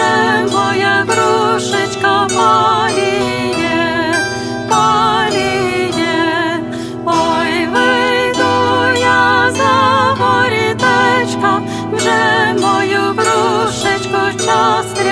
Боже, моя грушечка паліє, паліє, ой вийду я за вже мою грушечку час.